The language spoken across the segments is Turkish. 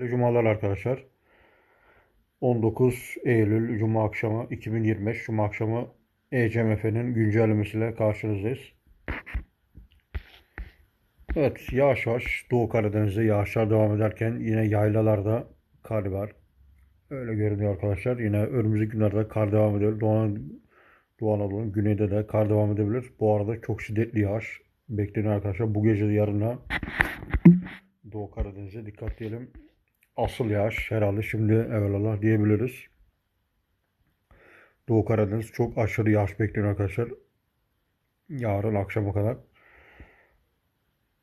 Hayırlı cumalar arkadaşlar. 19 Eylül Cuma akşamı 2025 Cuma akşamı ECMF'nin güncellemesiyle karşınızdayız. Evet yavaş yavaş Doğu Karadeniz'de yağışlar devam ederken yine yaylalarda kar var. Öyle görünüyor arkadaşlar. Yine önümüzdeki günlerde kar devam ediyor. Doğu, Doğu Anadolu'nun güneyde de kar devam edebilir. Bu arada çok şiddetli yağış bekleniyor arkadaşlar. Bu gece yarına Doğu Karadeniz'e dikkat diyelim. Asıl yağış herhalde şimdi evvelallah diyebiliriz. Doğu Karadeniz çok aşırı yağış bekleniyor arkadaşlar. Yarın akşama kadar.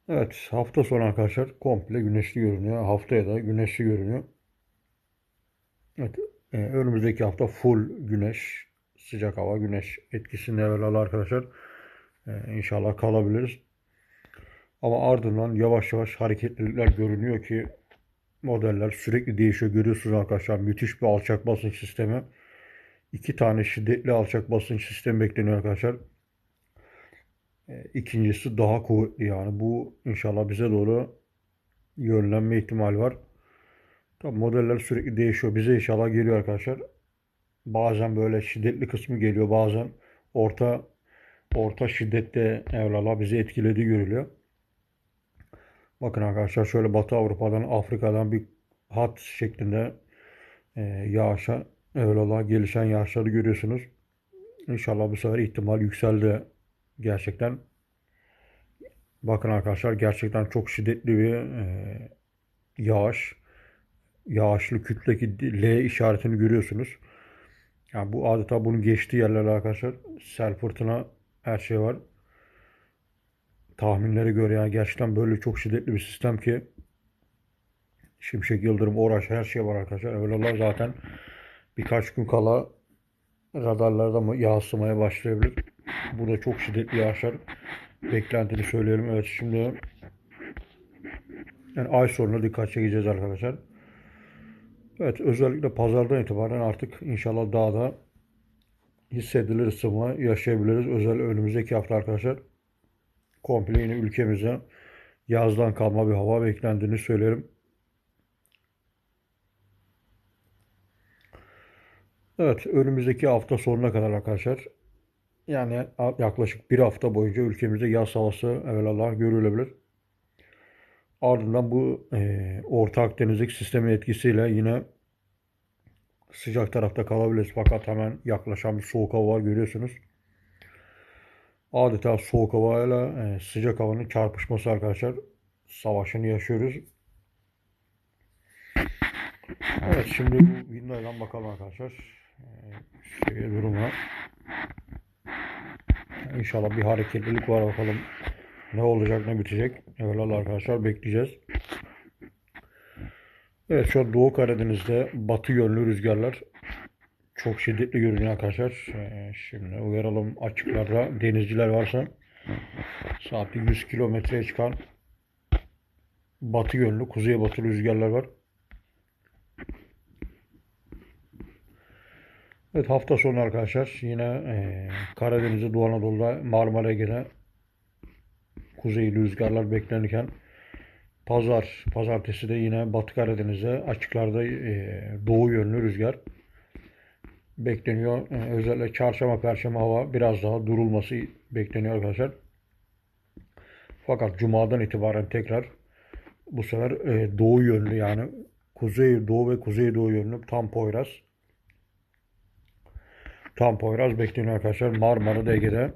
Evet hafta sonu arkadaşlar komple güneşli görünüyor. Haftaya da güneşli görünüyor. Evet e, önümüzdeki hafta full güneş, sıcak hava, güneş etkisinde evvelallah arkadaşlar. E, inşallah kalabiliriz. Ama ardından yavaş yavaş hareketlilikler görünüyor ki modeller sürekli değişiyor. Görüyorsunuz arkadaşlar müthiş bir alçak basınç sistemi. İki tane şiddetli alçak basınç sistemi bekleniyor arkadaşlar. E, İkincisi daha kuvvetli yani. Bu inşallah bize doğru yönlenme ihtimali var. Tabii modeller sürekli değişiyor. Bize inşallah geliyor arkadaşlar. Bazen böyle şiddetli kısmı geliyor. Bazen orta orta şiddette evlallah bizi etkilediği görülüyor. Bakın arkadaşlar şöyle Batı Avrupa'dan Afrika'dan bir hat şeklinde e, yağışa evvelallah gelişen yağışları görüyorsunuz. İnşallah bu sefer ihtimal yükseldi gerçekten. Bakın arkadaşlar gerçekten çok şiddetli bir e, yağış. Yağışlı kütleki L işaretini görüyorsunuz. Yani bu adeta bunun geçtiği yerler arkadaşlar. Sel fırtına her şey var tahminlere göre yani gerçekten böyle çok şiddetli bir sistem ki Şimşek Yıldırım, Oraş her şey var arkadaşlar. Evvelallah zaten birkaç gün kala radarlarda mı yansımaya başlayabilir. Bu da çok şiddetli yağışlar beklentili söyleyelim. Evet şimdi yani ay sonuna dikkat çekeceğiz arkadaşlar. Evet özellikle pazardan itibaren artık inşallah daha da hissedilir ısınma yaşayabiliriz. Özel önümüzdeki hafta arkadaşlar komple yine ülkemize yazdan kalma bir hava beklendiğini söylerim. Evet, önümüzdeki hafta sonuna kadar arkadaşlar yani yaklaşık bir hafta boyunca ülkemizde yaz havası evvelallah görülebilir. Ardından bu e, Orta Akdeniz'deki sistemin etkisiyle yine sıcak tarafta kalabiliriz. Fakat hemen yaklaşan bir soğuk hava var görüyorsunuz adeta soğuk havayla e, sıcak havanın çarpışması arkadaşlar. Savaşını yaşıyoruz. Evet şimdi bu window'dan bakalım arkadaşlar. E, şeye duruma. İnşallah bir hareketlilik var bakalım. Ne olacak ne bitecek. Evvelallah arkadaşlar bekleyeceğiz. Evet şu an Doğu Karadeniz'de batı yönlü rüzgarlar çok şiddetli görünüyor arkadaşlar. Ee, şimdi uyaralım açıklarda denizciler varsa saatte 100 kilometreye çıkan batı yönlü, kuzey batı rüzgarlar var. Evet hafta sonu arkadaşlar yine e, Karadeniz'de Doğu Anadolu'da Marmara Ege'de kuzey rüzgarlar beklenirken pazar, pazartesi de yine Batı Karadeniz'de açıklarda e, doğu yönlü rüzgar bekleniyor. Yani özellikle çarşamba, perşembe hava biraz daha durulması bekleniyor arkadaşlar. Fakat cumadan itibaren tekrar bu sefer e, doğu yönlü yani kuzey doğu ve kuzey doğu yönlü tam Poyraz tam Poyraz bekleniyor arkadaşlar. Marmara'da Ege'de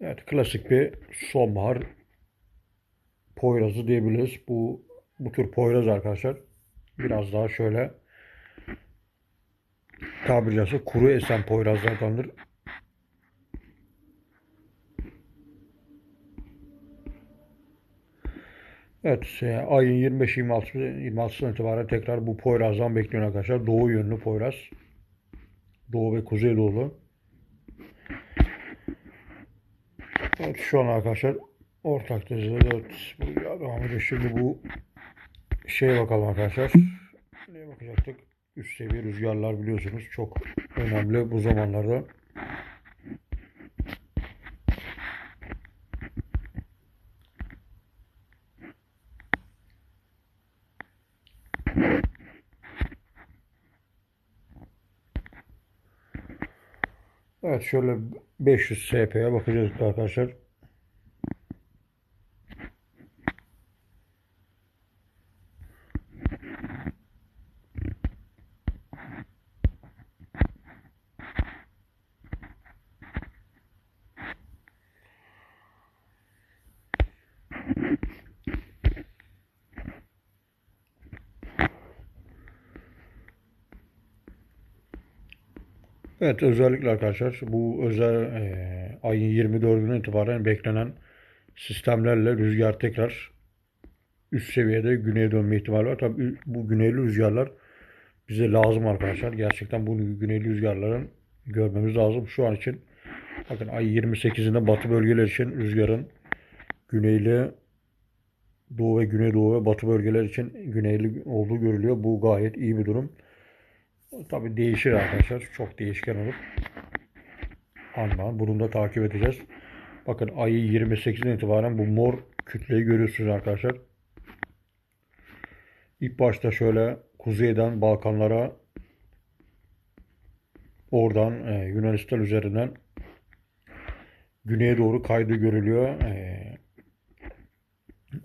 Evet klasik bir sonbahar Poyraz'ı diyebiliriz. Bu bu tür Poyraz arkadaşlar biraz daha şöyle tabiri caizse kuru esen poyrazlardandır. Evet, e, ayın 25-26 26'sından itibaren tekrar bu Poyraz'dan bekliyor arkadaşlar. Doğu yönlü Poyraz. Doğu ve Kuzey Doğulu. Evet, şu an arkadaşlar ortak dizide 4 devam ediyor. Şimdi bu şeye bakalım arkadaşlar. Neye bakacaktık? Üst seviye rüzgarlar biliyorsunuz çok önemli bu zamanlarda. Evet şöyle 500 SP'ye bakacağız arkadaşlar. Evet özellikle arkadaşlar bu özel e, ayın 24'ünden itibaren beklenen sistemlerle rüzgar tekrar üst seviyede güneye dönme ihtimali var. Tabii bu güneyli rüzgarlar bize lazım arkadaşlar. Gerçekten bu güneyli rüzgarların görmemiz lazım. Şu an için bakın ay 28'inde batı bölgeler için rüzgarın güneyli doğu ve güneydoğu ve batı bölgeler için güneyli olduğu görülüyor. Bu gayet iyi bir durum. Tabi değişir arkadaşlar. Çok değişken olur. Anla. Bunu da takip edeceğiz. Bakın ayı 28'den itibaren bu mor kütleyi görüyorsunuz arkadaşlar. İlk başta şöyle kuzeyden Balkanlara oradan e, Yunanistan üzerinden güneye doğru kaydı görülüyor. E,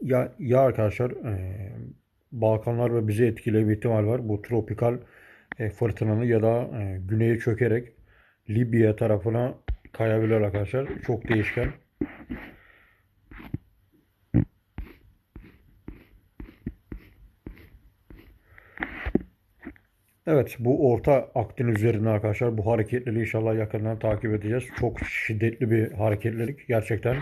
ya, ya arkadaşlar e, Balkanlar ve bizi etkileme ihtimal var. Bu tropikal e, fırtınanın ya da e, güneye çökerek Libya tarafına kayabilir arkadaşlar. Çok değişken. Evet bu Orta Akdeniz üzerinde arkadaşlar bu hareketleri inşallah yakından takip edeceğiz. Çok şiddetli bir hareketlilik gerçekten.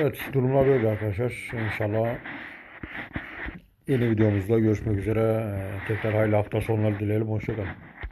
Evet durumlar böyle arkadaşlar. İnşallah yeni videomuzda görüşmek üzere. Ee, Tekrar hayırlı hafta sonları dileyelim. Hoşçakalın.